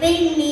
They me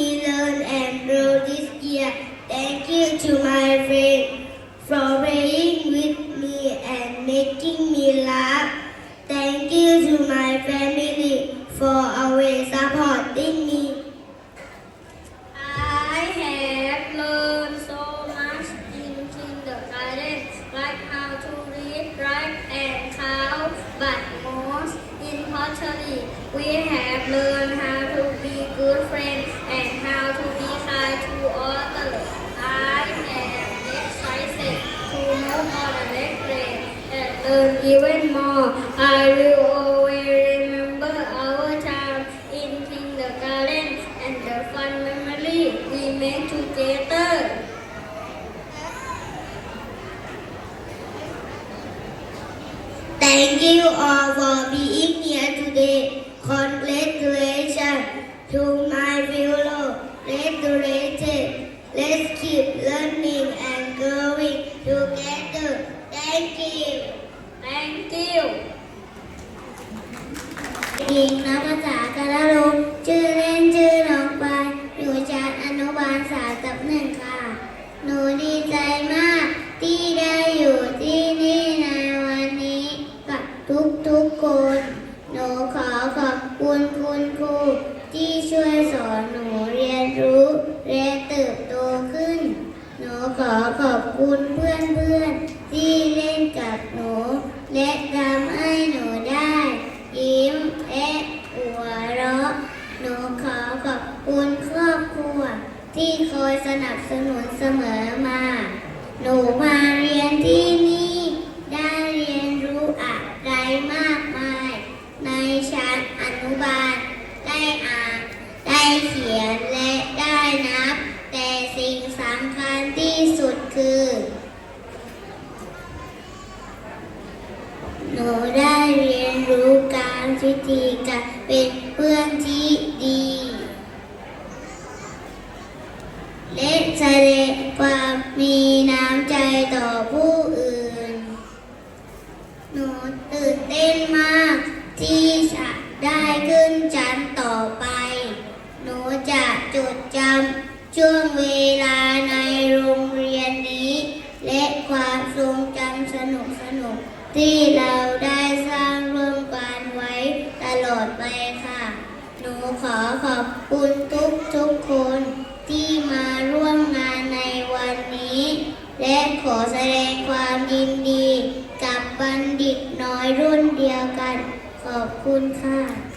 Let's keep learning and growing together. Thank you. Thank you. หญิงนักภาษากระลงชื่อเล่นชื่อน้องปานอยู่ชั้นอนุบาลสามกับหนึ่งค่ะ หนูดีใจมากที่ได้อยู่ที่นี่ในวันนี้กับทุกทุกๆคน หนูขอขอบคุณคุณครูที่ช่วยสอนหนูเรียนรู้และเติบโตขึ้น หนู ขอขอบคุณเพื่อนเพื่อนๆที่เล่นกับหนู และทำให้หนูได้ ยิ้มและหัวเราะหนูขอขอบคุณครอบครัว ที่คอยสนับสนุนเสมอมา หนู หนูได้เรียนรู้การวิธีการเป็นเพื่อนที่ดี และแสดงความมีน้ำใจต่อผู้อื่น หนูตื่นเต้นมาก นุกที่เราได้สร้างร่วมกันไว้ตลอดไปค่ะ หนูขอขอบคุณทุกทุกคนที่มาร่วมงานในวันนี้ และขอแสดงความยินดี กับบัณฑิตน้อยรุ่นเดียวกัน ขอบคุณค่ะ